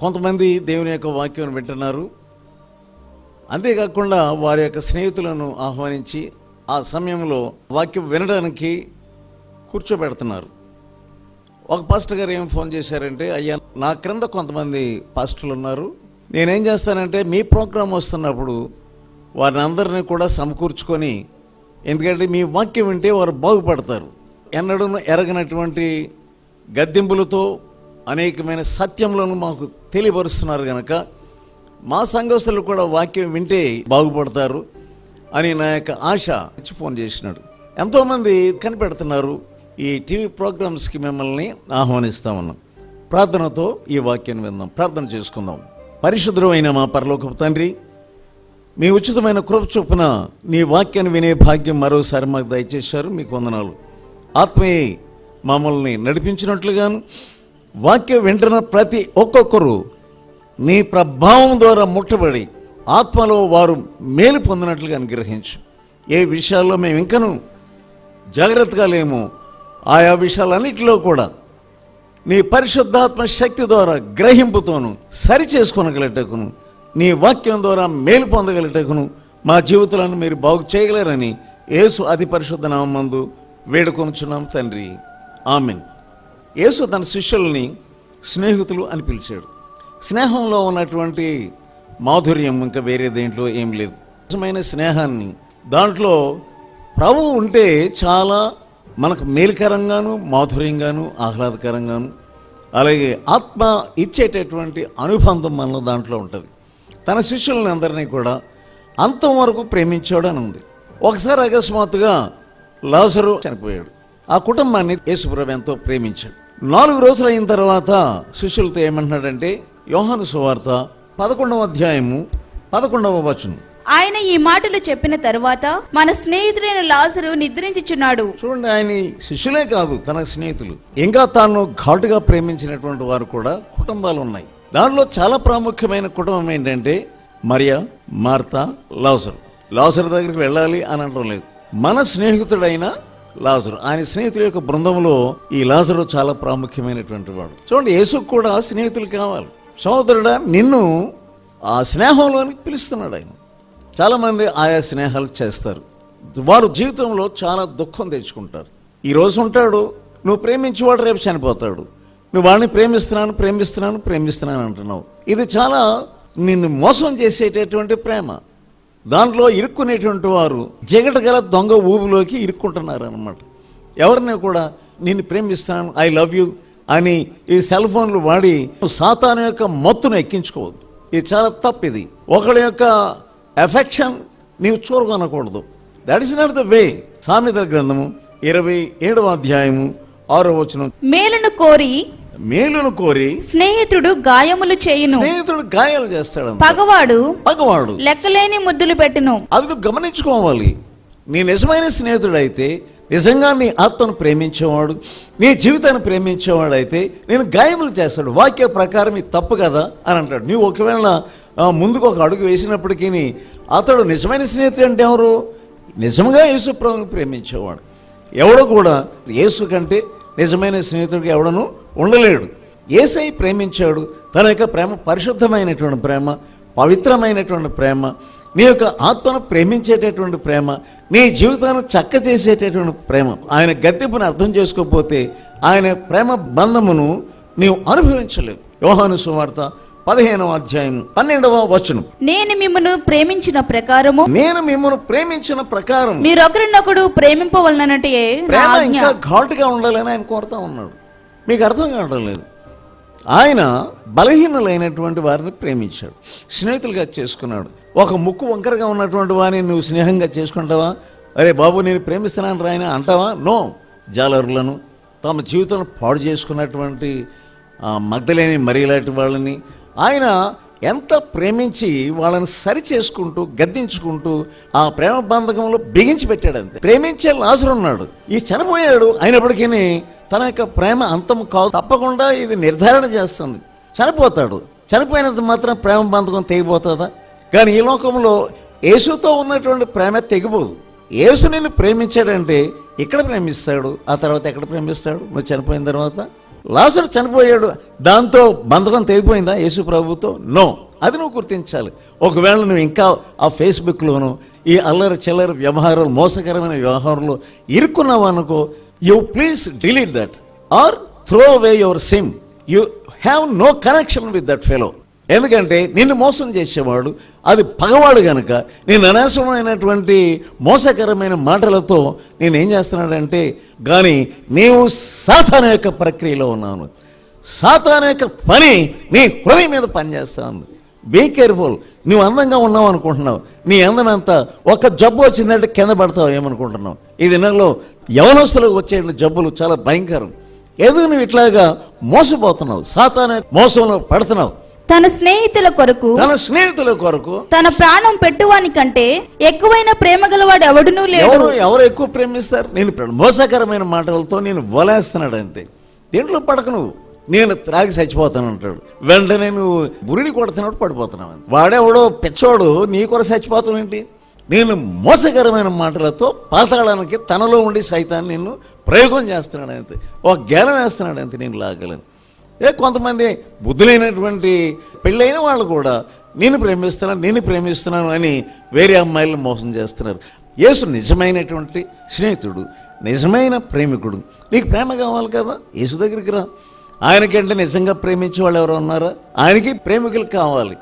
కొంతమంది దేవుని యొక్క వాక్యం వింటున్నారు. అంతేకాకుండా వారి యొక్క స్నేహితులను ఆహ్వానించి ఆ సమయంలో వాక్యం వినడానికి కూర్చోబెడుతున్నారు. ఒక పాస్టర్ గారు ఏం ఫోన్ చేశారంటే అయ్యా నా క్రింద కొంతమంది పాస్టర్లు ఉన్నారు నేనేం చేస్తానంటే మీ ప్రోగ్రాం వస్తున్నప్పుడు వారిని అందరినీ కూడా సమకూర్చుకొని ఎందుకంటే మీ వాక్యం వింటే వారు బాగుపడతారు. ఎన్నడూ ఎరగనటువంటి గద్దెంపులతో అనేకమైన సత్యములను మాకు తెలియపరుస్తున్నారు కనుక మా సంఘస్థులు కూడా వాక్యం వింటే బాగుపడతారు అని నా యొక్క ఆశ వచ్చి ఫోన్ చేసినాడు. ఎంతోమంది కనిపెడుతున్నారు ఈ టీవీ ప్రోగ్రామ్స్కి మిమ్మల్ని ఆహ్వానిస్తా ఉన్నాం. ప్రార్థనతో ఈ వాక్యాన్ని విందాం ప్రార్థన చేసుకుందాం. పరిశుద్ధమైన మా పరలోకపు తండ్రి మీ ఉచితమైన కృప చొప్పున నీ వాక్యాన్ని వినే భాగ్యం మరోసారి మాకు దయచేశారు మీకు వందనాలు. ఆత్మీయ మమ్మల్ని నడిపించినట్లుగాను వాక్యం వింటున్న ప్రతి ఒక్కొక్కరు నీ ప్రభావం ద్వారా ముట్టబడి ఆత్మలో వారు మేలు పొందినట్లుగా అనుగ్రహించు. ఏ విషయాల్లో మేము ఇంకను జాగ్రత్తగా లేము ఆయా విషయాలన్నిటిలో కూడా నీ పరిశుద్ధాత్మ శక్తి ద్వారా గ్రహింపుతోను సరి చేసుకొనగలటకును నీ వాక్యం ద్వారా మేలు పొందగలటకును మా జీవితాలను మీరు బాగు చేయగలరని యేసు అతి పరిశుద్ధ నామందు వేడుకొనుచున్నాం తండ్రి. ఆమెన్. యేసు తన శిష్యుల్ని స్నేహితులు అని పిలిచాడు. స్నేహంలో ఉన్నటువంటి మాధుర్యం ఇంకా వేరే దేంట్లో ఏం లేదు. నిజమైన స్నేహాన్ని దాంట్లో ప్రభు ఉంటే చాలా మనకు మేలుకరంగాను మాధుర్యంగాను ఆహ్లాదకరంగాను అలాగే ఆత్మ ఇచ్చేటటువంటి అనుబంధం మనలో దాంట్లో ఉంటుంది. తన శిష్యులని అందరినీ కూడా అంతం వరకు ప్రేమించాడు అని ఉంది. ఒకసారి అకస్మాత్తుగా లాసరు చనిపోయాడు. ఆ కుటుంబాన్ని యేసుప్రభు ఎంతో ప్రేమించాడు. నాలుగు రోజులు అయిన తర్వాత శిష్యులతో ఏమంటున్నాడంటే యోహాను సువార్త పదకొండవ అధ్యాయము పదకొండవ వచనం. ఆయన ఈ మాటలు చెప్పిన తరువాత మన స్నేహితుడైన లాజరు నిద్రించుచున్నాడు. చూడండి ఆయన శిష్యులే కాదు తన స్నేహితులు. ఇంకా తాను ఘాటుగా ప్రేమించినటువంటి వారు కూడా కుటుంబాలు ఉన్నాయి. దానిలో చాలా ప్రాముఖ్యమైన కుటుంబం ఏంటంటే మరియా మార్తా లాజర్. లాజర్ దగ్గరికి వెళ్ళాలి అని అనడం లేదు. మన స్నేహితుడైన లాజరు. ఆయన స్నేహితుల యొక్క బృందంలో ఈ లాజరు చాలా ప్రాముఖ్యమైనటువంటి వాడు. చూడండి యేసుకు కూడా స్నేహితులు కావాలి. సోదరుడా నిన్ను ఆ స్నేహంలోనికి పిలుస్తున్నాడు ఆయన. చాలామంది ఆయా స్నేహాలు చేస్తారు. వారు జీవితంలో చాలా దుఃఖం తెచ్చుకుంటారు. ఈరోజు ఉంటాడు నువ్వు ప్రేమించేవాడు రేపు చనిపోతాడు. నువ్వు వాడిని ప్రేమిస్తున్నాను ప్రేమిస్తున్నాను ప్రేమిస్తున్నాను అంటున్నావు. ఇది చాలా నిన్ను మోసం చేసేటటువంటి ప్రేమ. దాంట్లో ఇరుక్కునేటువంటి వారు జగట గల దొంగ ఊబిలోకి ఇరుక్కుంటున్నారు అనమాట ఎవరిని కూడా నేను ప్రేమిస్తాను ఐ లవ్ యూ అని ఈ సెల్ ఫోన్లు వాడి సాతాను యొక్క మత్తును ఎక్కించుకోవద్దు. ఇది చాలా తప్పు ఇది. ఒకళ్ళ యొక్క ఎఫెక్షన్ నీవు చూరగొనకూడదు. That is not the way సామెత గ్రంథము ఇరవై ఏడవ అధ్యాయము ఆరో వచనం. మేలును కోరి మేలును కోరి స్నేహితుడు గాయములు చేయును. స్నేహితుడు గాయాలు చేస్తాడు పగవాడు పగవాడు. లెక్కలేని ముద్దులు పెట్టును. అది నువ్వు గమనించుకోవాలి. నీ నిజమైన స్నేహితుడైతే నిజంగా నీ ఆత్మను ప్రేమించేవాడు నీ జీవితాన్ని ప్రేమించేవాడు అయితే నేను గాయములు చేస్తాడు. వాక్య ప్రకారం ఇది తప్పు కదా అని అంటాడు. నీవు ఒకవేళ ముందుకు ఒక అడుగు వేసినప్పటికీ అతడు నిజమైన స్నేహితుడు అంటే ఎవరు? నిజంగా యేసు ప్రభుని ప్రేమించేవాడు. ఎవడు కూడా యేసు కంటే నిజమైన స్నేహితుడికి ఎవడను ఉండలేడు. ఏసై ప్రేమించాడు. తన యొక్క ప్రేమ పరిశుద్ధమైనటువంటి ప్రేమ పవిత్రమైనటువంటి ప్రేమ నీ యొక్క ఆత్మను ప్రేమించేటటువంటి ప్రేమ నీ జీవితాన్ని చక్క చేసేటటువంటి ప్రేమ. ఆయన గద్దెపుని అర్థం చేసుకోకపోతే ఆయన ప్రేమ బంధమును నీవు అనుభవించలేదు యోహాను సువార్త పదిహేనవ అధ్యాయం పన్నెండవ వచనం. నేను మిమ్మను ప్రేమించిన ప్రకారము నేను మిమ్మల్ని ప్రేమించిన ప్రకారం మీరొకరినొకడు ప్రేమింపవలనటే నా ప్రేమ ఇంకా ఘాటుగా ఉండాలని ఆయన కోరుతా ఉన్నాడు. మీకు అర్థం కావడం లేదు. ఆయన బలహీనులైనటువంటి వారిని ప్రేమించాడు. స్నేహితులుగా చేసుకున్నాడు. ఒక ముక్కు వంకరగా ఉన్నటువంటి వారిని నువ్వు స్నేహంగా చేసుకుంటావా? అరే బాబు నేను ప్రేమిస్తున్నాను రాయన అంటావా? నో. జాలరులను తమ జీవితంలో పాడు చేసుకున్నటువంటి మగ్ధలేని మరి వాళ్ళని ఆయన ఎంత ప్రేమించి వాళ్ళని సరి చేసుకుంటూ గద్దించుకుంటూ ఆ ప్రేమ బంధకంలో బిగించి పెట్టాడు అంతే ప్రేమించే లాజరు ఉన్నాడు. ఈ చనిపోయాడు అయినప్పటికీ తన యొక్క ప్రేమ అంతం కాదు. తప్పకుండా ఇది నిర్ధారణ చేస్తుంది. చనిపోతాడు. చనిపోయినంత మాత్రం ప్రేమ బంధకం తెగిపోతుందా? కానీ ఈ లోకంలో యేసుతో ఉన్నటువంటి ప్రేమ తెగిపోదు. యేసు నిన్ను ప్రేమించాడంటే ఇక్కడ ప్రేమిస్తాడు ఆ తర్వాత ఎక్కడ ప్రేమిస్తాడు? నువ్వు చనిపోయిన తర్వాత లాజరు చనిపోయాడు. దాంతో బంధకం తెగిపోయిందా? యేసు ప్రభుతో నో. అది నువ్వు గుర్తించాలి. ఒకవేళ నువ్వు ఇంకా ఆ ఫేస్బుక్లోను ఈ అల్లరి చిల్లర వ్యవహారాలు మోసకరమైన వ్యవహారంలో ఇరుక్కున్నావు అనుకో you please delete that. Or throw away your SIM. You have no connection with that fellow. ఎందుకంటే నిన్ను మోసం చేసేవాడు అది పగవాడు కనుక నేను అనవసరమైనటువంటి మోసకరమైన మాటలతో నేనేం చేస్తున్నాడంటే కానీ నీవు సాతాన యొక్క ప్రక్రియలో ఉన్నాను. సాతాన యొక్క పని నీ హృదయం మీద పనిచేస్తా ఉంది బీ కేర్ఫుల్ నువ్వు అందంగా ఉన్నావు అనుకుంటున్నావు. నీ అందం ఎంత ఒక జబ్బు వచ్చిందంటే కింద పడతావు ఏమనుకుంటున్నావు? ఈ దినంలో యవనస్తులకు వచ్చే జబ్బులు చాలా భయంకరం. ఎందుకు నువ్వు ఇట్లాగా మోసపోతున్నావు? సాతాన మోసంలో పడుతున్నావు? తన స్నేహితుల కొరకు తన స్నేహితుల కొరకు తన ప్రాణం పెట్టువాని కంటే ఎక్కువైన ప్రేమ గలవాడు ఎవడునూ లేడు. ఎవరు ఎవరు ఎక్కువ ప్రేమిస్తారు? నేను మోసకరమైన మాటలతో నేను వలేస్తున్నాడు అంతే. దీంట్లో పడక నువ్వు? నేను త్రాగి చచ్చిపోతాను అంటాడు. వెంటనే నువ్వు బురిడి కొడుతున్నాడు పడిపోతున్నావు వాడెవడో పెచ్చోడు నీ కొర చచ్చిపోతావు ఏంటి? నేను మోసకరమైన మాటలతో పాతాళానికి తనలో ఉండి సైతాన్ని నిన్ను ప్రయోగం చేస్తున్నాడు అంతే. ఒక గేలం వేస్తున్నాడు అంతే నేను లాగలను. ఏ కొంతమంది బుద్ధులైనటువంటి పెళ్ళైన వాళ్ళు కూడా నేను ప్రేమిస్తున్నాను నేను ప్రేమిస్తున్నాను అని వేరే అమ్మాయిలను మోసం చేస్తున్నారు. యేసు నిజమైనటువంటి స్నేహితుడు నిజమైన ప్రేమికుడు. నీకు ప్రేమ కావాలి కదా? యేసు దగ్గరికి రా. ఆయనకంటే నిజంగా ప్రేమించే వాళ్ళు ఎవరు ఉన్నారా? ఆయనకి ప్రేమికులు కావాలి.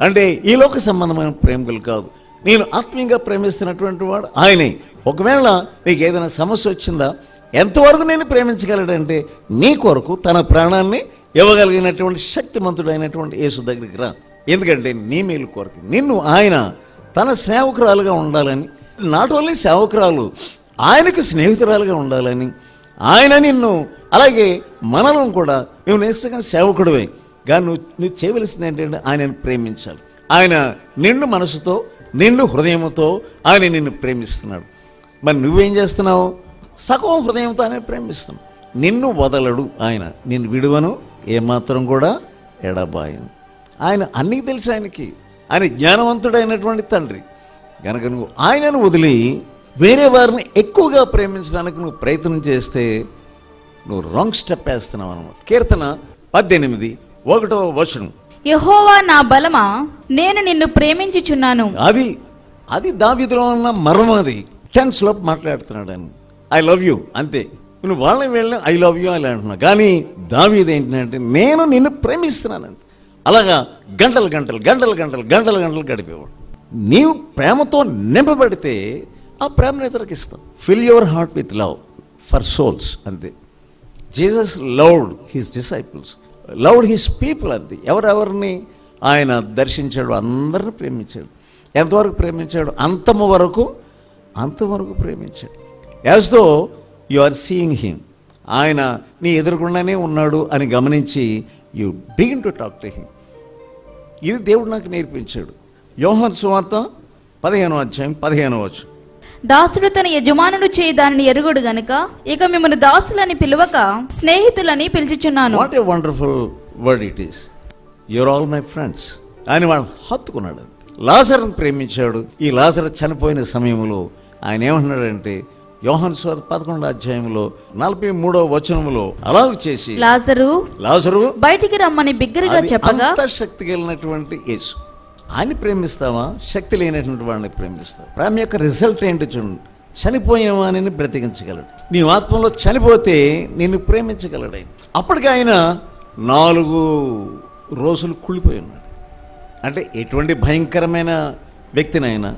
అంటే ఈ లోక సంబంధమైన ప్రేమికులు కాదు. నేను ఆత్మీయంగా ప్రేమిస్తున్నటువంటి వాడు ఆయనే. ఒకవేళ నీకు ఏదైనా సమస్య వచ్చిందా? ఎంతవరకు నేను ప్రేమించగలడంటే నీ కొరకు తన ప్రాణాన్ని ఇవ్వగలిగినటువంటి శక్తిమంతుడైనటువంటి యేసు దగ్గరికి రా. ఎందుకంటే నీ మేలు కొరకు. నిన్ను ఆయన తన సేవకురాలుగా ఉండాలని నాట్ ఓన్లీ సేవకురాలు ఆయనకు స్నేహితురాలుగా ఉండాలని ఆయన నిన్ను అలాగే మనలను కూడా నువ్వు నిజంగా సేవకుడివే. కానీ నువ్వు నువ్వు చేయవలసింది ఏంటంటే ఆయనను ప్రేమించాలి. ఆయన నిండు మనసుతో నిండు హృదయంతో ఆయన నిన్ను ప్రేమిస్తున్నాడు. మరి నువ్వేం చేస్తున్నావు? సగం హృదయంతో ఆయన ప్రేమిస్తున్నావు నిన్ను వదలడు ఆయన. నిన్ను విడువను ఏమాత్రం కూడా ఎడబాయను. ఆయన అన్నీ తెలుసు ఆయనకి. ఆయన జ్ఞానవంతుడైనటువంటి తండ్రి. కనుక నువ్వు ఆయనను వదిలి వేరే వారిని ఎక్కువగా ప్రేమించడానికి నువ్వు ప్రయత్నం చేస్తే నువ్వు రాంగ్ స్టెప్ వేస్తున్నావు అనమాట కీర్తన పద్దెనిమిది ఒకటో వచనం. యహోవా నా బలమా? నేను నిన్ను ప్రేమించుచున్నాను. అది అది దావిదిలో ఉన్న మర్మం అది. టెన్స్లో మాట్లాడుతున్నాడు అని ఐ లవ్ యూ అంతే. నువ్వు వాళ్ళని వెళ్ళి ఐ లవ్ యూ అని అంటున్నావు. కానీ దావీది ఏంటంటే నేను నిన్ను ప్రేమిస్తున్నానండి అలాగా గంటలు గంటలు గంటలు గంటలు గంటలు గంటలు గడిపేవాడు. నీవు ప్రేమతో నింపబడితే ఆ ప్రేమను ఇతరులకు ఇస్తాం. Fill your heart with love for souls అంతే. Jesus loved his disciples loved his people అంతే. ఎవరెవరిని ఆయన దర్శించాడు అందరిని ప్రేమించాడు. ఎంతవరకు ప్రేమించాడు అంతము వరకు అంతవరకు ప్రేమించాడు. As though you are seeing him ఆయన నీ ఎదురుకుండానే ఉన్నాడు అని గమనించి you begin to talk to him ఇది దేవుడు నాకు నేర్పించాడు. యోహన్ సువార్త పదిహేను అధ్యాయం పదిహేను వచ్చు దాసుడు తన యజమానుడు చేయి దానిని ఎరుగుడు గనుక ఇక మిమ్మల్ని దాసులని పిలువక స్నేహితులని పిలుచుచున్నాను. What a wonderful word it is your all my friends ఆయన వాళ్ళు హత్తుకున్నాడు. లాజర్ని ప్రేమించాడు. ఈ లాజర్ చనిపోయిన సమయంలో ఆయన ఏమంటున్నాడంటే యోహన్ స్వార్ పదకొండు అధ్యాయంలో నలభై మూడో వచనములో అలాగ చేసి లాజరు లాజరు బయటికి రమ్మని బిగ్గరగా చెప్పగా శక్తి కలిగినటువంటి యేసు. ఆయన ప్రేమిస్తావా? శక్తి లేనటువంటి వాడిని ప్రేమిస్తావా? ప్రేమ యొక్క రిజల్ట్ ఏంటి చూడండి. చనిపోయిన వాడిని బ్రతికించగలడు. నీ ఆత్మలో చనిపోతే నిన్ను ప్రేమించగలడు ఆయన అప్పటికి ఆయన నాలుగు రోజులు కుళ్ళిపోయి ఉన్నాడు. అంటే ఎటువంటి భయంకరమైన వ్యక్తినైనా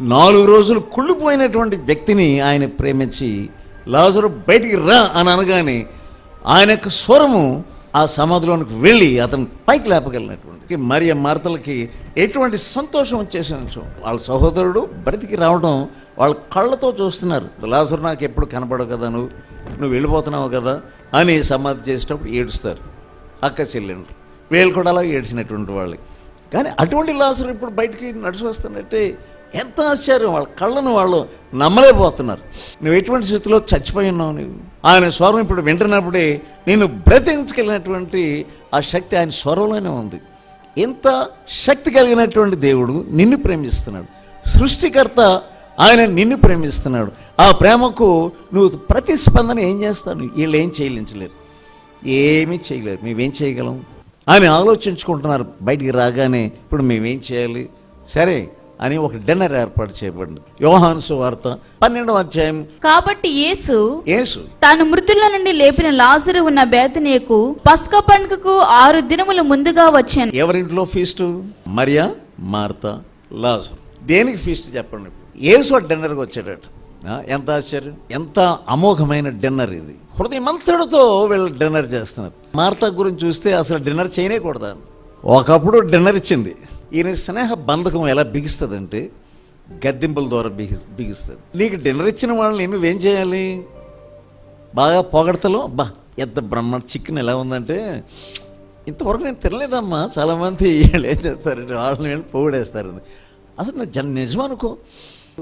నాలుగు రోజులు కుళ్ళిపోయినటువంటి వ్యక్తిని ఆయన ప్రేమించి లాజరు బయటికి రా అని అనగానే ఆయన యొక్క స్వరము ఆ సమాధిలోనికి వెళ్ళి అతను పైకి లేపగలిగినటువంటి మరి మార్తలకి ఎటువంటి సంతోషం వచ్చేసిన వాళ్ళ సహోదరుడు బ్రతికి రావడం వాళ్ళ కళ్ళతో చూస్తున్నారు. లాజరు నాకు ఎప్పుడు కనపడవు కదా నువ్వు? నువ్వు వెళ్ళిపోతున్నావు కదా? అని సమాధి చేసేటప్పుడు ఏడుస్తారు. అక్క చెల్లెండ్రు. వీళ్ళు కూడా అలా ఏడ్చినటువంటి వాళ్ళు. కానీ అటువంటి లాసరు ఇప్పుడు బయటికి నడిచి వస్తున్నట్టే ఎంత ఆశ్చర్యం వాళ్ళ కళ్ళను వాళ్ళు నమ్మలేకపోతున్నారు. నువ్వు ఎటువంటి స్థితిలో చచ్చిపోయి ఉన్నావు నువ్వు ఆయన స్వరం ఇప్పుడు వింటున్నప్పుడే నేను బ్రతించగలిగినటువంటి ఆ శక్తి ఆయన స్వరంలోనే ఉంది. ఇంత శక్తి కలిగినటువంటి దేవుడు నిన్ను ప్రేమిస్తున్నాడు. సృష్టికర్త ఆయన నిన్ను ప్రేమిస్తున్నాడు. ఆ ప్రేమకు నువ్వు ప్రతిస్పందన ఏం చేస్తాను వీళ్ళు ఏం చేయలించలేరు. ఏమీ చేయలేరు. మేమేం చేయగలం? ఆయన ఆలోచించుకుంటున్నారు. బయటికి రాగానే ఇప్పుడు మేమేం చేయాలి? సరే అని ఒక డిన్నర్ ఏర్పాటు చేయబడింది. యోహాను సువార్త పన్నెండవ అధ్యాయం. కాబట్టి యేసు యేసు తాను మృతుల నుండి లేపిన లాజరు ఉన్న బేతనీయకు పస్క పండుగకు ఆరు దినములు ముందుగా వచ్చాను. ఎవరింట్లో ఫీస్టు? మరియా మార్త లాజరు. దేనికి ఫీస్ట్ చెప్పండి యేసు డిన్నర్కి వచ్చాడట. ఎంత ఆశ్చర్యం? ఎంత అమోఘమైన డిన్నర్ ఇది. హృదయమంతటితో వీళ్ళు డిన్నర్ చేస్తున్నారు. మార్త గురించి చూస్తే అసలు డిన్నర్ చేయనేకూడదా ఒకప్పుడు డిన్నర్ ఇచ్చింది. ఈయన స్నేహ బంధకం ఎలా బిగిస్తుందంటే గద్దెంపుల ద్వారా బిగి బిగిస్తుంది. నీకు డిన్నర్ ఇచ్చిన వాళ్ళని నువ్వేం చేయాలి? బాగా పొగడతలో? బా ఎంత బ్రహ్మ చికెన్ ఎలా ఉందంటే ఇంతవరకు నేను తినలేదమ్మా. చాలామంది వీళ్ళు ఏం చేస్తారంటే వాళ్ళని వీళ్ళు పొగిడేస్తారు. అసలు నా జన్ నిజం అనుకో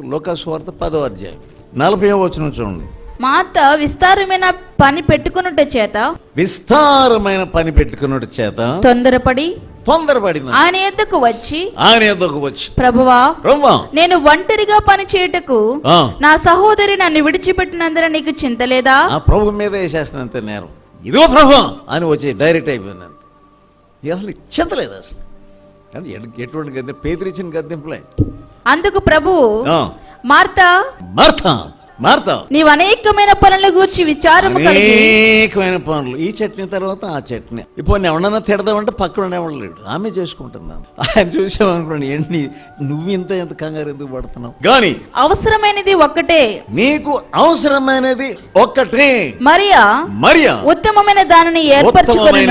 లోకాస్వార్త పదో అధ్యాయం. నలభై వచ్చిన చూడండి. మాత విస్తారమైన పని పెట్టుకున్నట్టు చేత విస్తారమైన పని పెట్టుకున్నట్టు చేత తొందరపడి తొందరపడింది ఆయన ఎద్దకు వచ్చి ఆయన ఎద్దకు వచ్చి ప్రభువా రమ్మా. నేను ఒంటరిగా పని చేయుటకు నా సహోదరి నన్ను విడిచిపెట్టినందున నీకు చింత లేదా? ఆ ప్రభు మీద వేసేస్తుంది అంతే నేరం. ఇదిగో ప్రభు అని వచ్చి డైరెక్ట్ అయిపోయింది ఇది అసలు చింతలేదు అసలు. కానీ ఎటు- ఎటువంటి గద్దె పేదరిచ్చిన గద్దెంపులే. అందుకు ప్రభువు ఆ, మార్తా మార్తా. మార్తా నీవు అనేకమైన పనుల గూర్చి విచారము కలిగి అనేకమైన పనులు. ఈ చట్నీ తర్వాత ఆ చట్నీ. ఇప్పుడు ఎవడన్నా తిడదామంటే పక్కన ఎవడలేడు ఆమె చేసుకుంటున్నాను ఆయన చూసామనుకోండి ఏంటి? నువ్వు ఇంత ఎంత కంగారు ఎందుకు పడుతున్నావు? కానీ అవసరమైనది ఒక్కటే. నీకు అవసరమైనది ఒక్కటే. మరియా? మరియా? ఉత్తమమైన దానిని ఏర్పరచుకుని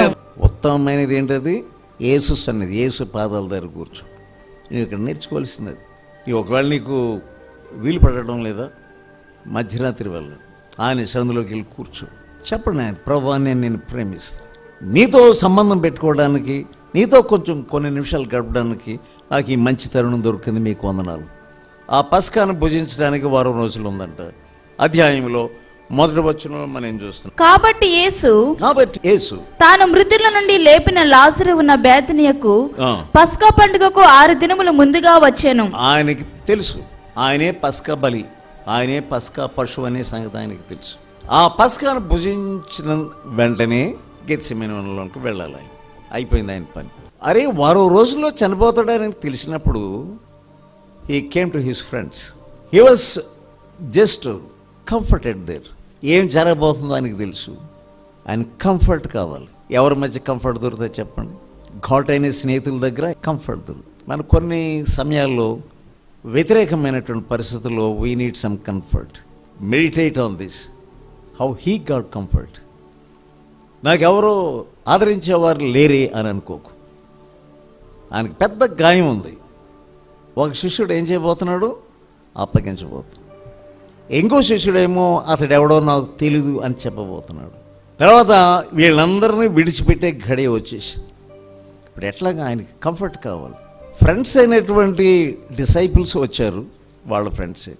ఉత్తమమైనది ఏంటది? యేసు సన్నిధి. యేసు పాదాల దగ్గర కూర్చో. నేను ఇక్కడ నేర్చుకోవాల్సినది ఒకవేళ నీకు వీలు పడడం లేదా? మధ్యరాత్రి వల్ల. ఆయన సందులోకి వెళ్ళి కూర్చో. చెప్పండి ఆయన ప్రభా నేను నేను ప్రేమిస్తాను నీతో సంబంధం పెట్టుకోవడానికి నీతో కొంచెం కొన్ని నిమిషాలు గడపడానికి నాకు ఈ మంచి తరుణం దొరికింది మీకు వందనాలు. ఆ పస్కాను భుజించడానికి వారం రోజులు ఉందంట. అధ్యాయంలో మొదటి వచ్చిన మనం చూస్తున్నాం? కాబట్టి యేసు కాబట్టి యేసు తాను మృతుల నుండి లేపిన లాజరు ఉన్న బేతనియకు పస్కా పండుగకు ఆరు దినములు ముందుగా వచ్చాను. ఆయనకి తెలుసు. ఆయనే పస్కా బలి. ఆయనే పస్కా పశువు అనే సంగతి ఆయనకి తెలుసు. ఆ పస్కాను భుజించిన వెంటనే గెత్సిమెనలోకి వెళ్ళాలి ఆయన. అయిపోయింది ఆయన పని. అరే మరో రోజుల్లో చనిపోతాడని తెలిసినప్పుడు he came to his friends he was just comforted there ఏం జరగబోతుందో ఆయనకు తెలుసు. ఆయన కంఫర్ట్ కావాలి. ఎవరి మధ్య కంఫర్ట్ దొరుకుతుంది చెప్పండి. ఘాటైన స్నేహితుల దగ్గర కంఫర్ట్ దొరుకుతుంది. మన కొన్ని సమయాల్లో వ్యతిరేకమైనటువంటి పరిస్థితుల్లో we need some comfort meditate on this how he God comfort నాకెవరో ఆదరించేవారు లేరే అని అనుకోకు. ఆయనకి పెద్ద గాయం ఉంది. ఒక శిష్యుడు ఏం చేయబోతున్నాడు? అప్పగించబోతున్నాడు. ఇంకో శిష్యుడేమో అతడు ఎవడో నాకు తెలీదు అని చెప్పబోతున్నాడు. తర్వాత వీళ్ళందరినీ విడిచిపెట్టే గడియ వచ్చేసింది. ఇప్పుడు ఎట్లాగా ఆయనకి కంఫర్ట్ కావాలి? ఫ్రెండ్స్ అయినటువంటి డిసైపుల్స్ వచ్చారు వాళ్ళ ఫ్రెండ్సే.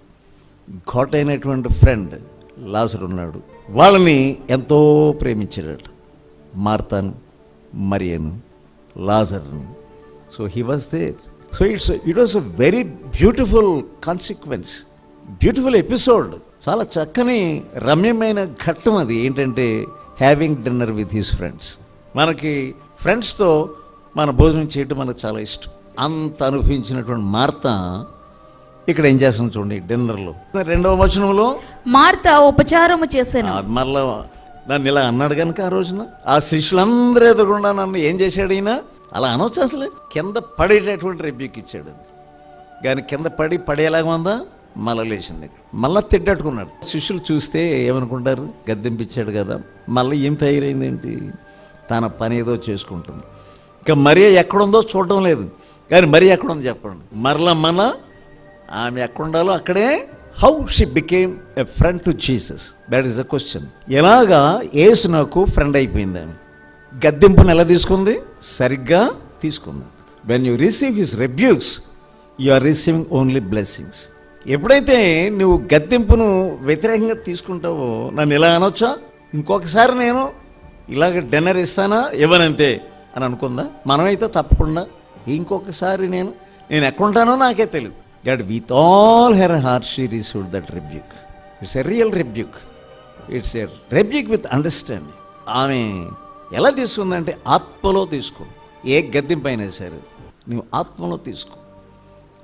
ఘాట్ అయినటువంటి ఫ్రెండ్ లాజర్ ఉన్నాడు. వాళ్ళని ఎంతో ప్రేమించాడట. మార్తాను మరియను లాజర్ను. So he was there so it's it was a very beautiful consequence beautiful episode చాలా చక్కని రమ్యమైన ఘట్టం అది. ఏంటంటే having dinner with his friends మనకి ఫ్రెండ్స్తో మన భోజనం చేయటం మనకు చాలా ఇష్టం. అంత అనుభవించినటువంటి మార్త ఇక్కడ ఏం చేస్తాం చూడండి డిన్నర్లో. రెండవ వచనంలో? మార్త ఉపచారము చేశాను. మళ్ళా నన్ను ఇలా అన్నాడు కనుక ఆ రోజున? ఆ శిష్యులందరూ ఎదురుకుండా నన్ను ఏం చేశాడు ఈయన? అలా అనొచ్చు అసలు. కింద పడేటటువంటి రెబ్యూక్ ఇచ్చాడు కానీ కింద పడి పడేలాగా ఉందా? మళ్ళా లేచింది మళ్ళా తిట్టట్టుకున్నాడు. శిష్యులు చూస్తే ఏమనుకుంటారు? గద్దెంపిచ్చాడు కదా. మళ్ళీ ఏం తయారైంది ఏంటి? తన పని ఏదో చేసుకుంటుంది. ఇంకా మరీ ఎక్కడుందో చూడడం లేదు. కానీ మరీ ఎక్కడుంది చెప్పండి. మరలా మన ఆమె ఎక్కడుండాలో అక్కడే? How she became a friend to Jesus that is the question ఎలాగా ఏసు నాకు ఫ్రెండ్ అయిపోయింది ఆమె? గద్దెంపును ఎలా తీసుకుంది? సరిగ్గా తీసుకుంది. When you receive his rebukes you are receiving only blessings ఎప్పుడైతే నువ్వు గద్దెంపును వ్యతిరేకంగా తీసుకుంటావో నన్ను ఇలా అనొచ్చా? ఇంకొకసారి నేను ఇలాగ డిన్నర్ ఇస్తానా? ఇవ్వనంతే అని అనుకుందా? మనమైతే తప్పకుండా ఇంకొకసారి నేను నేను ఎక్కడుంటానో నాకే తెలియదు గడ్ with all her heart she received that rebuke it's a real rebuke it's a rebuke with understanding ఆమె ఎలా తీసుకుందంటే ఆత్మలో తీసుకో. ఏ గద్దెంపైనా సరే నువ్వు ఆత్మలో తీసుకో.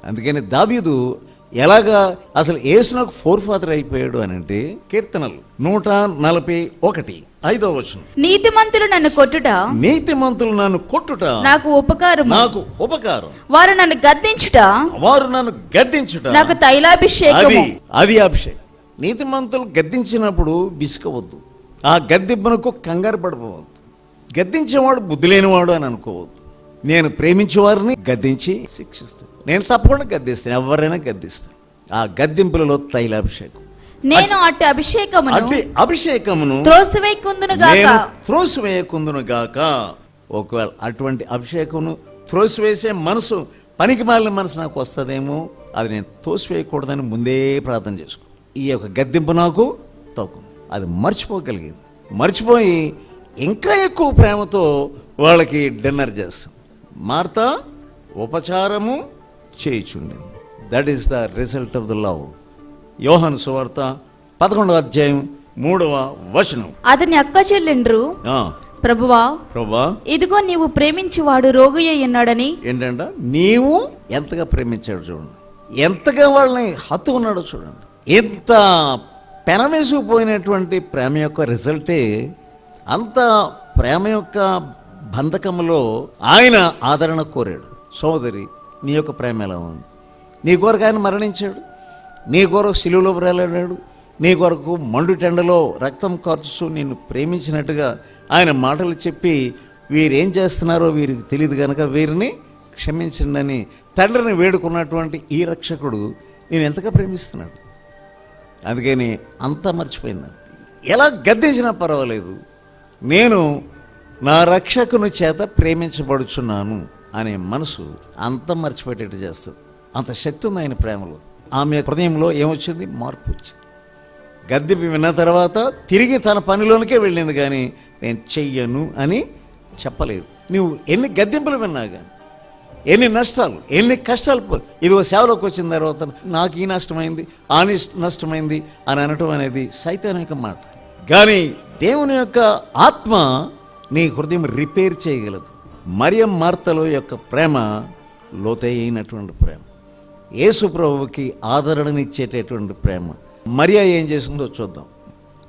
అందుకని దావీదు ఎలాగా అసలు ఏసునకు ఫోర్ ఫాదర్ అయిపోయాడు అని అంటే కీర్తనలు నూట నలభై ఒకటి ఐదో వచనం. నీతిమంతులు నన్ను కొట్టుట నీతిమంతులు నన్ను కొట్టుట నాకు ఉపకారము. నాకు ఉపకారం. వారు నన్ను గద్దించుట వారు నన్ను గద్దించుట. నాకు తైలాభిషేకము. అది అది అభిషేక్. నీతిమంతులు గద్దించినప్పుడు విసుకవద్దు ఆ గద్దింపునకు కంగారు పడిపోవద్దు గద్దించేవాడు బుద్ధి లేనివాడు అని అనుకోవద్దు. నేను ప్రేమించే వారిని గద్దించి శిక్షిస్తాను. నేను తప్పకుండా గద్దిస్తాను ఎవరైనా గద్దిస్తాను ఆ గద్దింపులలో తైలాభిషేకం. నేను అట్టి అభిషేకమును అట్టి అభిషేకమును త్రోసివేయకుందును గాక. త్రోసివేయకుందును గాక. ఒకవేళ అటువంటి అభిషేకమును త్రోసివేసే మనసు పనికి మాలిన మనసు నాకు వస్తుందేమో అది నేను తోసివేయకూడదని ముందే ప్రార్థన చేసుకో. ఈ యొక్క గద్దెంపు నాకు తగ్గు అది మర్చిపోగలిగింది. మర్చిపోయి ఇంకా ఎక్కువ ప్రేమతో వాళ్ళకి డిన్నర్ చేస్తాం మార్త ఉపచారము చేయుచుండింది that is the result of the love Yohan సువార్త పదకొండవ అధ్యాయం మూడవ వచనం. అతని అక్క చెల్లెండ్రు ఆ, ప్రభువా ప్రభా ఇదిగో నీవు ప్రేమించువాడు రోగి అయి ఉన్నాడని. ఏంటంట నీవు ఎంతగా ప్రేమించాడు చూడండి. ఎంతగా వాళ్ళని హత్తు ఉన్నాడో చూడండి. ఎంత పెనవేసుకుపోయినటువంటి ప్రేమ యొక్క రిజల్టే అంత ప్రేమ యొక్క బంధకంలో ఆయన ఆదరణ కోరాడు. సోదరి నీ యొక్క ప్రేమ ఎలా ఉంది? నీ కొరకు ఆయన మరణించాడు. నీ కొరకు శిలువలో వేలాడాడు నీ కొరకు మండుటెండలో రక్తం కార్చుతూ నిన్ను ప్రేమించినట్టుగా ఆయన మాటలు చెప్పి వీరేం చేస్తున్నారో వీరికి తెలియదు కనుక వీరిని క్షమించండి అని తండ్రిని వేడుకున్నటువంటి ఈ రక్షకుడు నేను ఎంతగా ప్రేమిస్తున్నాడు? అందుకని అంతా మర్చిపోయిందండి. ఎలా గద్దించినా పర్వాలేదు. నేను నా రక్షకుని చేత ప్రేమించబడుచున్నాను అనే మనసు అంత మర్చిపోయేటట్టు చేస్తుంది. అంత శక్తి ఉంది ఆయన ప్రేమలో. ఆమె హృదయంలో ఏమొచ్చింది? మార్పు వచ్చింది. గద్దెపి విన్న తర్వాత తిరిగి తన పనిలోనికే వెళ్ళింది కానీ నేను చెయ్యను అని చెప్పలేదు. నువ్వు ఎన్ని గద్దెంపులు విన్నా కానీ ఎన్ని నష్టాలు ఎన్ని కష్టాలు పో- ఇదిగో సేవలోకి వచ్చిన తర్వాత నాకు ఈ నష్టమైంది ఆ నష్టమైంది అని అనటం అనేది సైతానిక మాట. కానీ దేవుని యొక్క ఆత్మ నీ హృదయం రిపేర్ చేయగలదు. మరియం మార్తలో యొక్క ప్రేమ లోతైనటువంటి ప్రేమ. యేసు ప్రభువుకి ఆదరణనిచ్చేటటువంటి ప్రేమ. మరియా ఏం చేసిందో చూద్దాం.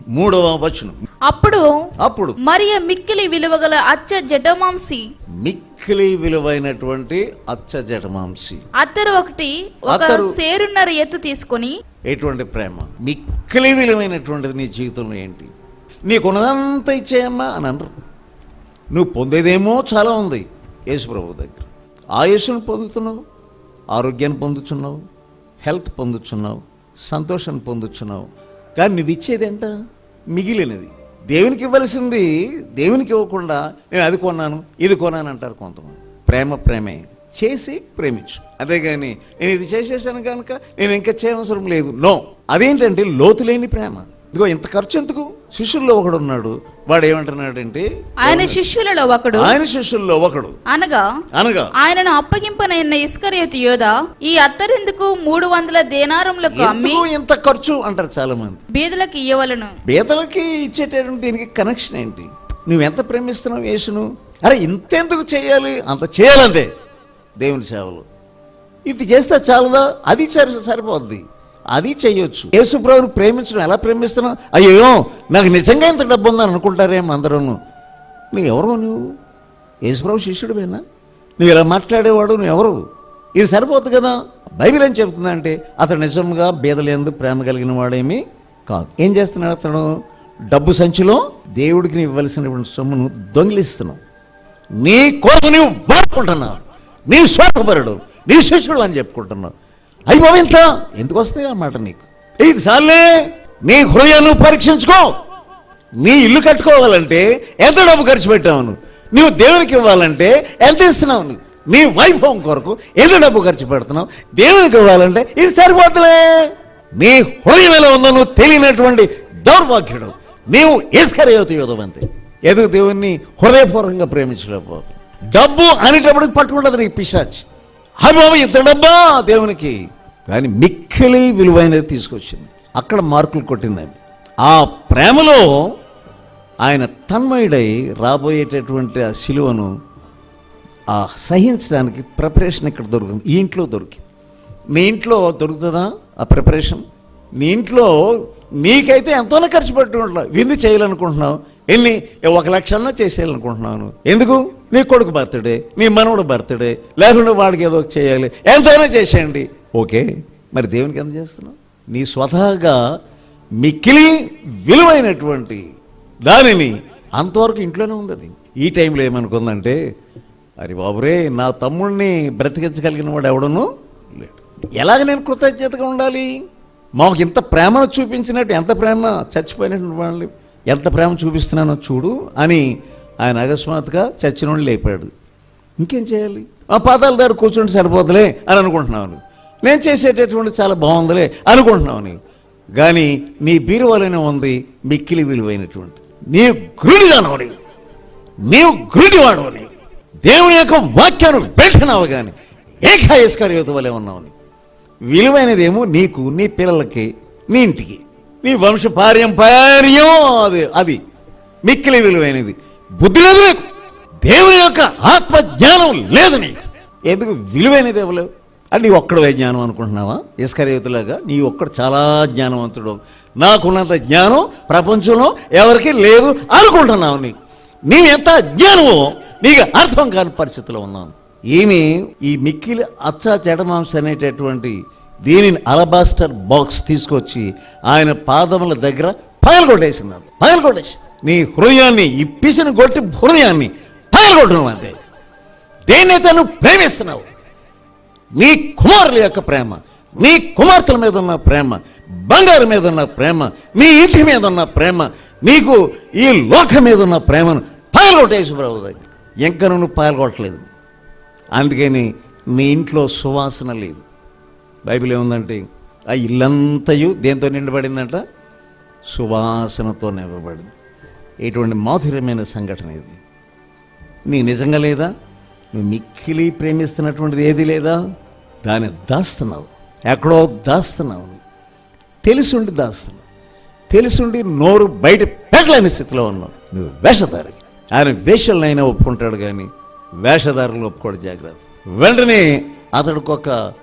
మూడవ వచనం. అప్పుడు అప్పుడు మరియ మిక్కిలి విలువగల అచ్చ జటమాంసి మిక్కిలి విలువైనటువంటి అచ్చ జటమాంసి అత్తరు ఒకటి ఒక. సేరున్నర ఎత్తు తీసుకొని ఎటువంటి ప్రేమ? మిక్కిలి విలువైనటువంటిది నీ జీవితంలో ఏంటి? నీకున్నదంతా ఇచ్చేయమ్మా అని అనరు. నువ్వు పొందేదేమో చాలా ఉంది. యేసుప్రభు దగ్గర. ఆయుష్ను పొందుతున్నావు ఆరోగ్యాన్ని పొందుతున్నావు హెల్త్ పొందుతున్నావు సంతోషాన్ని పొందుతున్నావు కానీ నువ్వు ఇచ్చేది ఏంట మిగిలినది. దేవునికి ఇవ్వాల్సింది దేవునికి ఇవ్వకుండా నేను అది కొన్నాను ఇది కొన్నాను అంటారు కొంతమంది. ప్రేమ ప్రేమే. చేసి ప్రేమించు. అంతేగాని నేను ఇది చేసేసాను కనుక నేను ఇంకా చేయవసరం లేదు. నో. అదేంటంటే లోతు లేని ప్రేమ. ఇదిగో ఇంత ఖర్చు ఎందుకు? శిష్యుల్లో ఒకడు ఉన్నాడు. వాడు ఏమంటున్నాడంటే ఆయన శిష్యులలో ఒకడు. ఆయన శిష్యుల్లో ఒకడు. అనగా అనగా ఆయనను అప్పగింపనైన ఇస్కరియతు యోధ ఈ అత్తరెందుకు మూడు వందల దేనారములకు అమ్మి ఇంత ఖర్చు? అంటారు చాలా మంది బీదలకు ఇయ్యవలను? బీదలకి ఇచ్చేటటువంటి దీనికి కనెక్షన్ ఏంటి? నువ్వు ఎంత ప్రేమిస్తున్నావు యేసును? అరే ఇంతెందుకు చేయాలి? అంత చేయాలంతే. దేవుని సేవలు. ఇది చేస్తే చాలదా? అది సరి సరిపోద్ది. అది చేయొచ్చు. యేసు ప్రభుని ప్రేమించడం ఎలా ప్రేమిస్తున్నావు? అయ్యో నాకు నిజంగా ఇంత డబ్బు ఉందని అనుకుంటారేమో అందరూ నువ్వు ఎవరు? నువ్వు? యేసుప్రభు శిష్యుడివేనా? నువ్వు ఇలా మాట్లాడేవాడు నువ్వు ఎవరు? ఇది సరిపోతుంది కదా? బైబిల్ ఏం చెబుతుందంటే అతడు నిజంగా బీదలేందు ప్రేమ కలిగిన వాడేమీ కాదు. ఏం చేస్తున్నాడు అతను డబ్బు సంచిలో దేవుడికి నీవు ఇవ్వాల్సినటువంటి సొమ్మును దొంగిలిస్తున్నావు. నీ కొరకు నీవు వాడుకుంటున్నావు. నీ స్వార్థపరుడు. నీ శిష్యుడు అని చెప్పుకుంటున్నావు. అయ్యో ఇంత. ఎందుకు వస్తాయి ఆ మాట నీకు? ఇది చాలే నీ హృదయాన్ని పరీక్షించుకో. నీ ఇల్లు కట్టుకోవాలంటే ఎంత డబ్బు ఖర్చు పెట్టావు నువ్వు నువ్వు దేవునికి ఇవ్వాలంటే ఎంత ఇస్తున్నావు నువ్వు నీ వైభవం కొరకు ఎంత డబ్బు ఖర్చు పెడుతున్నావు? దేవునికి ఇవ్వాలంటే ఇది సరిపోతులే నీ హృదయం ఎలా ఉందో నువ్వు తెలియనటువంటి దౌర్భాగ్యుడు. నీవు ఇస్కరయోతు యోధం అంతే. ఎదుగు దేవుణ్ణి హృదయపూర్వకంగా ప్రేమించలేకపోతుంది డబ్బు అనేటప్పటికి పట్టుకుంటుంది నీకు పిశాచి. హాయ్ బాబు ఇంత డబ్బా దేవునికి. కానీ మిక్కిలి విలువైనది తీసుకొచ్చింది. అక్కడ మార్కులు కొట్టింది ఆ ప్రేమలో ఆయన తన్మయుడై రాబోయేటటువంటి ఆ శిలువను ఆ సహించడానికి ప్రిపరేషన్ ఇక్కడ దొరుకుతుంది. ఈ ఇంట్లో దొరికింది. మీ ఇంట్లో దొరుకుతుందా ఆ ప్రిపరేషన్? మీ ఇంట్లో మీకైతే ఎంతోనే ఖర్చు పెట్టి విందు చేయాలనుకుంటున్నావు. ఎన్ని? ఒక లక్షన్నా చేసేయాలనుకుంటున్నాను. ఎందుకు? నీ కొడుకు బర్త్డే నీ మనవడు బర్త్డే లేకుండా వాడికి ఏదో ఒకటి చేయాలి. ఎంతైనా చేసేయండి. ఓకే. మరి దేవునికి ఎంత చేస్తున్నావు? నీ స్వతహాగా మిక్కిలి విలువైనటువంటి దానిని అంతవరకు ఇంట్లోనే ఉంది అది. ఈ టైంలో ఏమనుకుందంటే అరే బాబురే నా తమ్ముడిని బ్రతికించగలిగిన వాడు ఎవడను? లేడు. ఎలాగ నేను కృతజ్ఞతగా ఉండాలి? మాకు ఇంత ప్రేమను చూపించినట్టు ఎంత ప్రేమ చచ్చిపోయినటువంటి వాళ్ళని ఎంత ప్రేమ చూపిస్తున్నానో చూడు అని ఆయన అకస్మాత్తుగా చచ్చిన లేపాడు. ఇంకేం చేయాలి? ఆ పాదాల దగ్గర కూర్చుంటే సరిపోతులే అని అనుకుంటున్నాను నేను చేసేటటువంటి చాలా బాగుందిలే అనుకుంటున్నావు కానీ నీ బీరువాలోనే ఉంది మిక్కిలి విలువైనటువంటి. నీ గురుడిగానవు నీవు నీవు దేవుని యొక్క వాక్యాన్ని వెంటనావు కానీ ఏకాయస్కర యువత వలె ఉన్నావు విలువైనదేమో నీకు నీ పిల్లలకి నీ ఇంటికి. నీ వంశ పార్యం అది అది. మిక్కిలి విలువైనది. బుద్ధి లేదు నీకు. దేవుని యొక్క ఆత్మ జ్ఞానం లేదు నీకు. ఎందుకు విలువైనది ఇవ్వలేవు? అంటే నీ ఒక్కడే జ్ఞానం అనుకుంటున్నావా? ఇస్కరేతులాగా నీ ఒక్కడు చాలా జ్ఞానవంతుడు. నాకున్నంత జ్ఞానం ప్రపంచంలో ఎవరికి లేదు అనుకుంటున్నావు నీ నీవెంత అజ్ఞానమో నీకు అర్థం కాని పరిస్థితిలో ఉన్నాను ఈమె ఈ మిక్కిలి అచ్చా చెడమాంస అనేటటువంటి దీనిని అలబాస్టర్ బాక్స్ తీసుకొచ్చి ఆయన పాదముల దగ్గర పగలగొట్టేసింది అది పగలగొట్టేసి నీ హృదయాన్ని ఇప్పిసిన కొట్టి హృదయాన్ని పగలగొట్టడం అంతే. దేన్నైతే నువ్వు ప్రేమిస్తున్నావు? నీ కుమారుల యొక్క ప్రేమ నీ కుమార్తెల మీద ఉన్న ప్రేమ బంగారు మీద ఉన్న ప్రేమ నీ ఇంటి మీద ఉన్న ప్రేమ నీకు ఈ లోకం మీద ఉన్న ప్రేమను పాల్గొట్టేసి ప్రభు దగ్గర. ఇంకా నువ్వు పాల్గొట్టలేదు అందుకని నీ ఇంట్లో సువాసన లేదు. బైబిల్ ఏముందంటే ఆ ఇల్లంతయు దేంతో నిండబడిందంట? సువాసనతో నింపబడింది. ఇటువంటి మాధుర్యమైన సంఘటన ఇది. నీ నిజంగా లేదా? నువ్వు మిక్కిలి ప్రేమిస్తున్నటువంటిది ఏది లేదా? దాన్ని దాస్తున్నావు. ఎక్కడో దాస్తున్నావు. తెలిసుండి దాస్తున్నావు. తెలిసుండి నోరు బయట పెట్టలేని స్థితిలో ఉన్నావు. నువ్వు వేషధారి. ఆయన వేషలనైనా ఒప్పుకుంటాడు కానీ వేషధారులు ఒప్పుకోడు జాగ్రత్త. వెంటనే అతడికి ఒక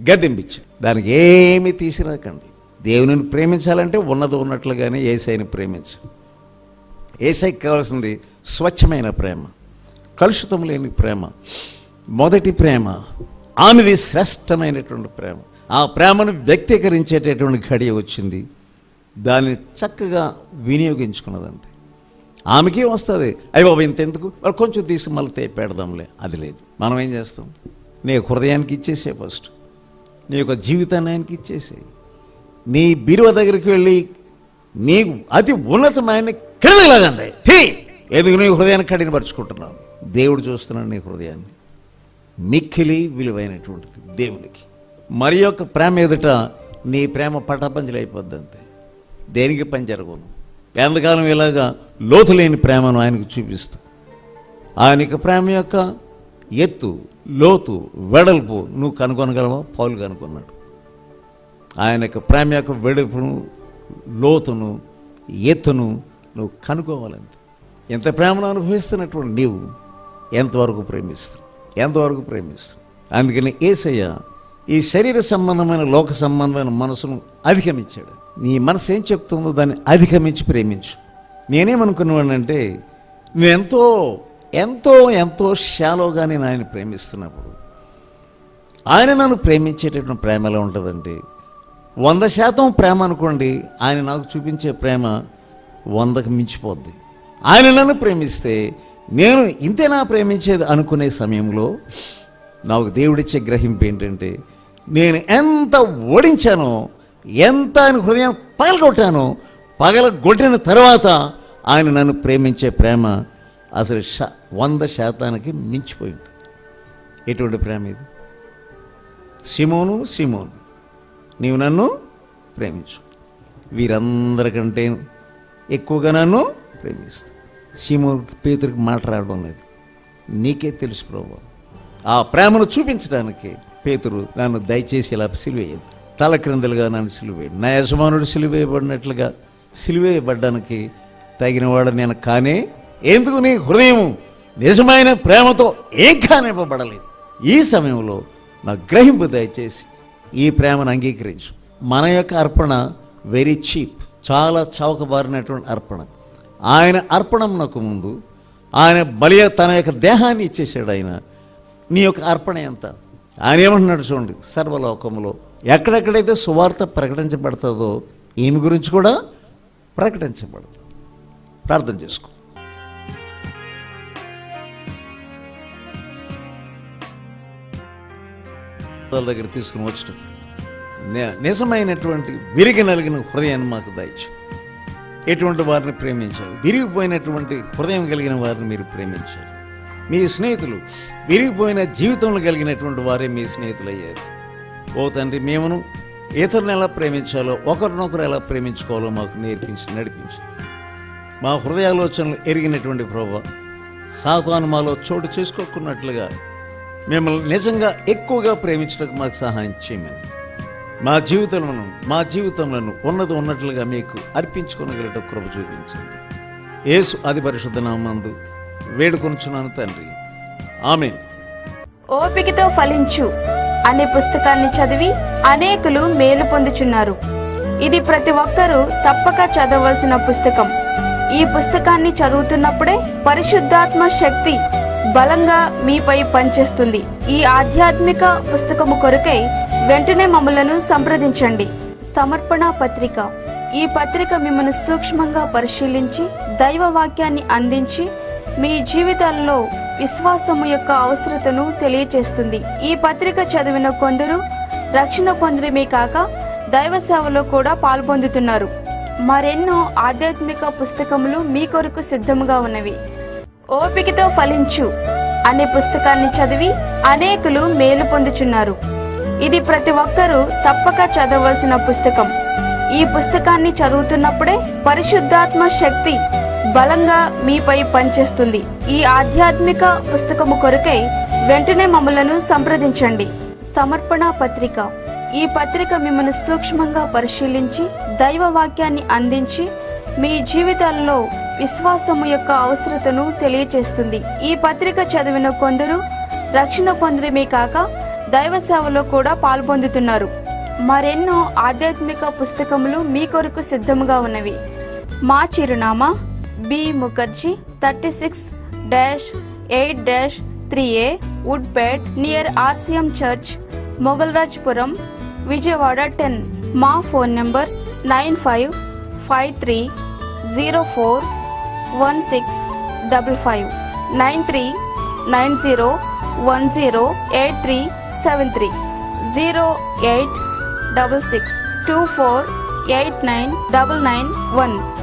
గద్దెంపించాడు దానికి ఏమి తీసిరాకండి దేవునిని ప్రేమించాలంటే ఉన్నది ఉన్నట్లుగానే ఏసైని ప్రేమించ. ఏసైకి కావాల్సింది స్వచ్ఛమైన ప్రేమ కలుషితం లేని ప్రేమ మొదటి ప్రేమ ఆమెది శ్రేష్టమైనటువంటి ప్రేమ. ఆ ప్రేమను వ్యక్తీకరించేటటువంటి ఘడియ వచ్చింది. దాన్ని చక్కగా వినియోగించుకున్నదంతే. ఆమెకి వస్తుంది. అయ్యి బాబు ఇంత వాళ్ళు కొంచెం తీసి మళ్ళీ పెడదాంలే అది లేదు. మనం ఏం చేస్తాం? నీ హృదయానికి ఇచ్చేసే ఫస్ట్. నీ యొక్క జీవితాన్ని ఆయనకి ఇచ్చేసే నీ బీరువ దగ్గరికి వెళ్ళి నీకు అతి ఉన్నతమైన కిరదలాగండి తీ. ఎందుకు నీ హృదయాన్ని కఠినపరుచుకుంటున్నావు? దేవుడు చూస్తున్నాడు నీ హృదయాన్ని. మిక్కిలి విలువైనటువంటిది దేవునికి. మరి యొక్క ప్రేమ ఎదుట నీ ప్రేమ పటాపంచలైపోద్ది అంతే. దేనికి పని జరగను ఎంతకాలం ఇలాగా లోతులేని ప్రేమను ఆయనకు చూపిస్తూ ఆయన యొక్క ప్రేమ యొక్క ఎత్తు లోతు వెడల్పు నువ్వు కనుగొనగలవా? పౌలు కనుగొన్నాడు. ఆయన యొక్క ప్రేమ యొక్క వెడల్పును లోతును ఎత్తును నువ్వు కనుక్కోవాలంతే ఎంత ప్రేమను అనుభవిస్తున్నటువంటి నీవు ఎంతవరకు ప్రేమిస్తావు ఎంతవరకు ప్రేమిస్తావు అందుకని ఏసయ్య ఈ శరీర సంబంధమైన లోక సంబంధమైన మనసును అధిగమించాడు. నీ మనసు ఏం చెప్తుందో దాన్ని అధిగమించి ప్రేమించు. నేనేమనుకున్నానంటే నేను ఎంతో ఎంతో ఎంతో షాలోగా నేను ఆయన ప్రేమిస్తున్నప్పుడు ఆయన నన్ను ప్రేమించేటటువంటి ప్రేమ ఎలా ఉంటుందంటే వంద శాతం ప్రేమ అనుకోండి ఆయన నాకు చూపించే ప్రేమ వందకు మించిపోద్ది. ఆయన నన్ను ప్రేమిస్తే నేను ఇంతేనా ప్రేమించేది అనుకునే సమయంలో నాకు దేవుడిచ్చే గ్రహింపు ఏంటంటే నేను ఎంత ఓడించానో ఎంత ఆయన హృదయం పగలగొట్టానో పగలగొట్టిన తర్వాత ఆయన నన్ను ప్రేమించే ప్రేమ అసలు ష వంద శాతానికి మించిపోయింది. ఎటువంటి ప్రేమ ఇది? సిమోను సిమోను నీవు నన్ను ప్రేమించు. వీరందరికంటే ఎక్కువగా నన్ను ప్రేమిస్తా. సిమోను పేతురికి మాట్లాడడం లేదు. నీకే తెలుసు ప్రభు. ఆ ప్రేమను చూపించడానికి పేతురు నన్ను దయచేసి ఇలా సిలువేయద్దు. తల క్రిందలుగా నన్ను సిలువేయడు. నా యజమానుడు సిలువేయబడినట్లుగా సిలువేయబడ్డానికి తగినవాడు నేను కానే ఎందుకు నీ హృదయం నిజమైన ప్రేమతో ఏం కానివ్వబడలేదు ఈ సమయంలో నా గ్రహింపు దయచేసి ఈ ప్రేమను అంగీకరించు. మన యొక్క అర్పణ వెరీ చీప్ చాలా చౌకబారినటువంటి అర్పణ. ఆయన అర్పణంనకు ముందు ఆయన బలి తన యొక్క దేహాన్ని ఇచ్చేసాడు ఆయన నీ యొక్క అర్పణ ఎంత? ఆయన ఏమంటున్నాడు చూడండి సర్వలోకంలో ఎక్కడెక్కడైతే సువార్త ప్రకటించబడుతుందో ఈమె గురించి కూడా ప్రకటించబడుతుంది. ప్రార్థన చేసుకో. వాళ్ళ దగ్గర తీసుకుని వచ్చటం. ని- నిజమైనటువంటి విరిగి నలిగిన హృదయాన్ని మాకు దాయిచ్చు ఎటువంటి వారిని ప్రేమించారు? విరిగిపోయినటువంటి హృదయం కలిగిన వారిని మీరు ప్రేమించారు. మీ స్నేహితులు విరిగిపోయిన జీవితంలో కలిగినటువంటి వారే మీ స్నేహితులు అయ్యారు ఓ తండ్రి మేమును ఇతరుని ఎలా ప్రేమించాలో ఒకరినొకరు ఎలా ప్రేమించుకోవాలో మాకు నేర్పించి నడిపించి. మా హృదయాలోచనలు ఎరిగినటువంటి ప్రభావ సాతాను మాలో చోటు చేసుకోకున్నట్లుగా మిమ్మల్ని నిజంగా ఎక్కువగా ప్రేమించడానికి మాకు సహాయం చేయమని. మా జీవితంలో మా జీవితంలో ఉన్నది ఉన్నట్లుగా మీకు అర్పించుకోనగలట కృప చూపించండి. యేసు అది పరిశుద్ధ నామందు వేడుకొనుచున్నాను తండ్రి. ఆమె ఓపికతో ఫలించు. అనే పుస్తకాన్ని చదివి అనేకులు మేలు పొందుచున్నారు. ఇది ప్రతి ఒక్కరూ తప్పక చదవలసిన పుస్తకం. ఈ పుస్తకాన్ని చదువుతున్నప్పుడే పరిశుద్ధాత్మ శక్తి బలంగా మీపై పనిచేస్తుంది. ఈ ఆధ్యాత్మిక పుస్తకము కొరకై వెంటనే మమ్మలను సంప్రదించండి. సమర్పణ పత్రిక. ఈ పత్రిక మిమ్మల్ని సూక్ష్మంగా పరిశీలించి దైవ వాక్యాన్ని అందించి మీ జీవితాల్లో విశ్వాసము యొక్క అవసరతను తెలియచేస్తుంది. ఈ పత్రిక చదివిన కొందరు రక్షణ పొందడమే కాక దైవ సేవలో కూడా పాల్పొందుతున్నారు. మరెన్నో ఆధ్యాత్మిక పుస్తకములు మీ కొరకు సిద్ధముగా ఉన్నవి. ఓపికతో ఫలించు అనే పుస్తకాన్ని చదివి అనేకులు మేలు పొందుచున్నారు. ఇది ప్రతి ఒక్కరూ తప్పక చదవలసిన పుస్తకం. ఈ పుస్తకాన్ని చదువుతున్నప్పుడే పరిశుద్ధాత్మ శక్తి బలంగా మీపై పనిచేస్తుంది. ఈ ఆధ్యాత్మిక పుస్తకము కొరకై వెంటనే మమ్మలను సంప్రదించండి. సమర్పణ పత్రిక. ఈ పత్రిక మిమ్మల్ని సూక్ష్మంగా పరిశీలించి దైవ వాక్యాన్ని అందించి మీ జీవితాల్లో విశ్వాసము యొక్క అవసరతను తెలియచేస్తుంది. ఈ పత్రిక చదివిన కొందరు రక్షణ పొందడమే కాక దైవ సేవలో కూడా పాల్పొందుతున్నారు. మరెన్నో ఆధ్యాత్మిక పుస్తకములు మీ కొరకు సిద్ధముగా ఉన్నవి. మా చిరునామా B. Mukherjee thirty six dash eight dash three A Woodpet near RCM church Mogalrajpuram Vijayawada ten. మా phone numbers nine five five three zero four one six double five nine three nine zero one zero eight three seven three zero eight double six two four eight nine double nine one.